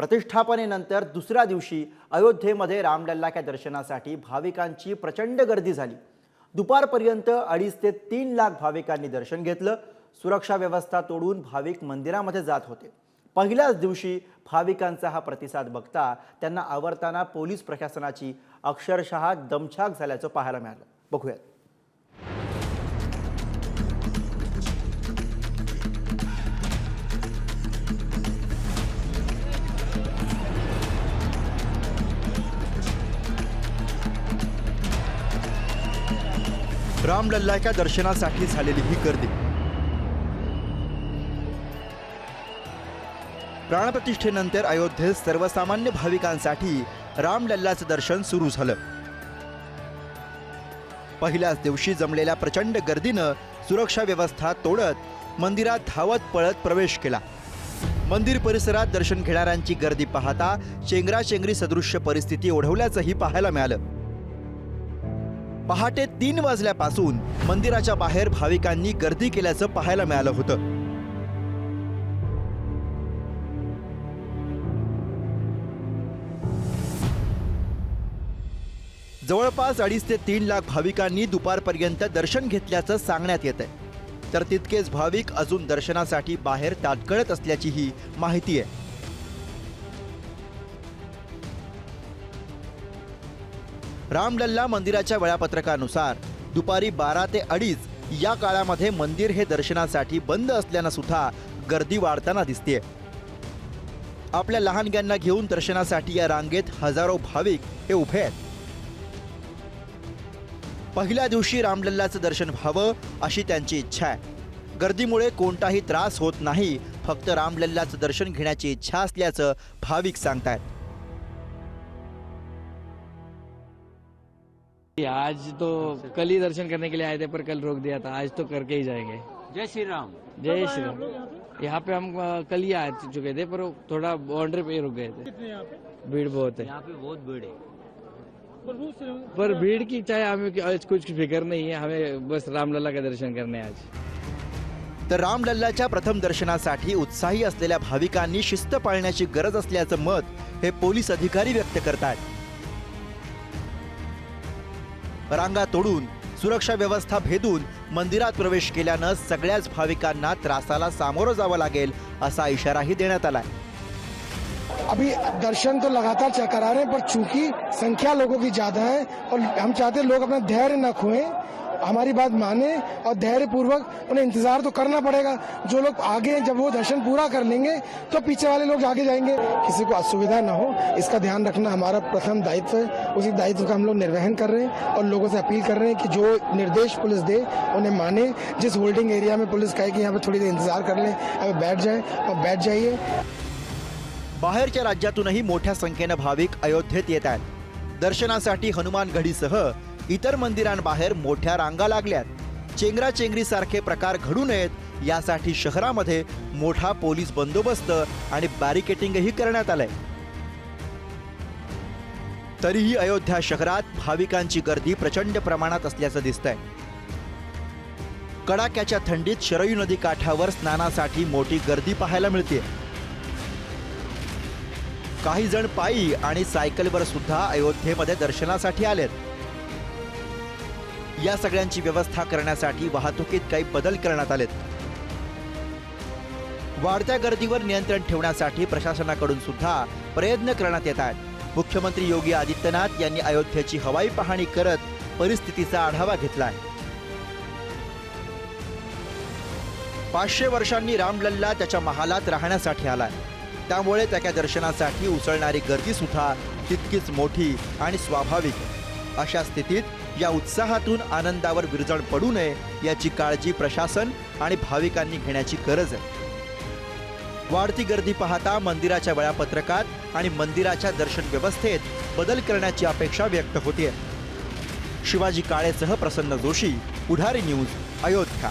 प्रतिष्ठापनेनंतर दुसऱ्या दिवशी अयोध्येमध्ये रामलल्लाच्या दर्शनासाठी भाविकांची प्रचंड गर्दी झाली. दुपारपर्यंत अडीच ते तीन लाख भाविकांनी दर्शन घेतलं. सुरक्षा व्यवस्था तोडून भाविक मंदिरामध्ये जात होते. पहिल्याच दिवशी भाविकांचा हा प्रतिसाद बघता त्यांना आवडताना पोलीस प्रशासनाची अक्षरशः दमछाक झाल्याचं पाहायला मिळालं. बघूयात. रामलल्लाच्या दर्शनासाठी झालेली ही गर्दी. प्राणप्रतिष्ठेनंतर अयोध्येत सर्वसामान्य भाविकांसाठी रामलल्लाचं दर्शन सुरू झालं. पहिल्याच दिवशी जमलेल्या प्रचंड गर्दीनं सुरक्षा व्यवस्था तोडत मंदिरात धावत पळत प्रवेश केला. मंदिर परिसरात दर्शन घेणाऱ्यांची गर्दी पाहता चेंगराचेंगरी सदृश्य परिस्थिती ओढवल्याचंही पाहायला मिळालं. पहाटे तीन वाजल्यापासून मंदिराच्या बाहेर भाविकांनी गर्दी केल्याचं पाहायला मिळालं होतं. जवळपास अडीच ते तीन लाख भाविकांनी दुपारपर्यंत दर्शन घेतल्याचं सांगण्यात येत आहे तर तितकेच भाविक अजून दर्शनासाठी बाहेर ताटकळत असल्याचीही माहिती आहे. रामलल्ला मंदिराच्या वेळापत्रकानुसार दुपारी बारा ते अडीच या काळामध्ये मंदिर हे दर्शनासाठी बंद असल्यानं सुद्धा गर्दी वाढताना दिसते आपल्या लहानग्यांना घेऊन दर्शनासाठी या रांगेत हजारो भाविक हे उभे आहेत. पहिल्या दिवशी रामलल्लाचं दर्शन व्हावं अशी त्यांची इच्छा आहे. गर्दीमुळे कोणताही त्रास होत नाही फक्त रामलल्लाचं दर्शन घेण्याची इच्छा असल्याचं भाविक सांगतायत. आज तो कल ही दर्शन करने के लिए आए थे पर कल रोक दिया था। आज तो करके ही जाएंगे। जय श्री राम। जय श्री राम। यहाँ पे हम कल ही आ चुके थे पर वो थोड़ा बाउंड्री पे ही रुक गए थे। भीड़ बहुत है। यहाँ पे बहुत भीड़ है। पर भीड़ की चाहे हमें आज कुछ फिक्र नहीं है हमें बस रामलला का दर्शन करने आज। तर रामलल्लाच्या प्रथम दर्शनासाठी उत्साही असलेल्या भाविकांनी शिस्त पाळण्याची गरज असल्याचं मत हे पोलीस अधिकारी व्यक्त करतात. रांगा तोडून सुरक्षा व्यवस्था भेदून मंदिरात प्रवेश केल्यानं सगळ्याच भाविकांना त्रासाला सामोरं जावं लागेल असा इशाराही देण्यात आलाय. अभी दर्शन तो लगातार चेक करा रहे हैं पर चूंकि संख्या लोगों की ज्यादा है और हम चाहते हैं लोग अपना धैर्य न खोएं हमारी बात माने और धैर्य पूर्वक उन्हें इंतज़ार तो करना पड़ेगा। जो लोग आगे जब वो दर्शन पूरा कर लेंगे तो पीछे वाले लोग आगे जाएँगे। किसी को असुविधा ना हो, इसका ध्यान रखना हमारा प्रथम दायित्व है। उसी दायित्व का हम लोग निर्वहन कर रहे हैं और लोगों से अपील कर रहे हैं कि जो निर्देश पुलिस दे, उन्हें माने। जिस होल्डिंग एरिया में पुलिस कहे कि यहाँ पे थोड़ी देर इंतज़ार कर लें हमें बैठ जाए और बैठ जाइए। बाहेरच्या राज्यातूनही मोठ्या संख्येनं भाविक अयोध्येत येत आहेत। दर्शनासाठी हनुमान गढीसह इतर मंदिरांबाहेर मोठ्या रांगा लागल्यात. चेंगराचेंगरीसारखे प्रकार घडू नयेत यासाठी शहरामध्ये मोठा पोलीस बंदोबस्त आणि बॅरिकेटिंगही करण्यात आलंय. तरीही अयोध्या शहरात भाविकांची गर्दी प्रचंड प्रमाणात असल्याचं दिसतंय. कडाक्याच्या थंडीत शरयू नदी काठावर स्नानासाठी मोठी गर्दी पाहायला मिळते काही जण पायी आणि सायकलवर सुद्धा अयोध्येमध्ये दर्शनासाठी आलेत. या सगळ्यांची व्यवस्था करण्यासाठी वाहतुकीत काही बदल करण्यात आलेत. वाढत्या गर्दीवर नियंत्रण ठेवण्यासाठी प्रशासनाकडून सुद्धा प्रयत्न करण्यात येत आहेत. मुख्यमंत्री योगी आदित्यनाथ यांनी अयोध्येची हवाई पाहणी करत परिस्थितीचा आढावा घेतलाय. पाचशे वर्षांनी रामलल्ला त्याच्या महालात राहण्यासाठी आलाय. त्यामुळे त्याच्या दर्शनासाठी उसळणारी गर्दी सुद्धा तितकीच मोठी आणि स्वाभाविक. अशा स्थितीत या उत्साहातून आनंदावर विरजण पडू नये याची काळजी प्रशासन आणि भाविकांनी घेण्याची गरज आहे. वाढती गर्दी पाहता मंदिराच्या वेळापत्रकात आणि मंदिराच्या दर्शन व्यवस्थेत बदल करण्याची अपेक्षा व्यक्त होते शिवाजी काळेसह प्रसन्न जोशी पुढारी न्यूज अयोध्या.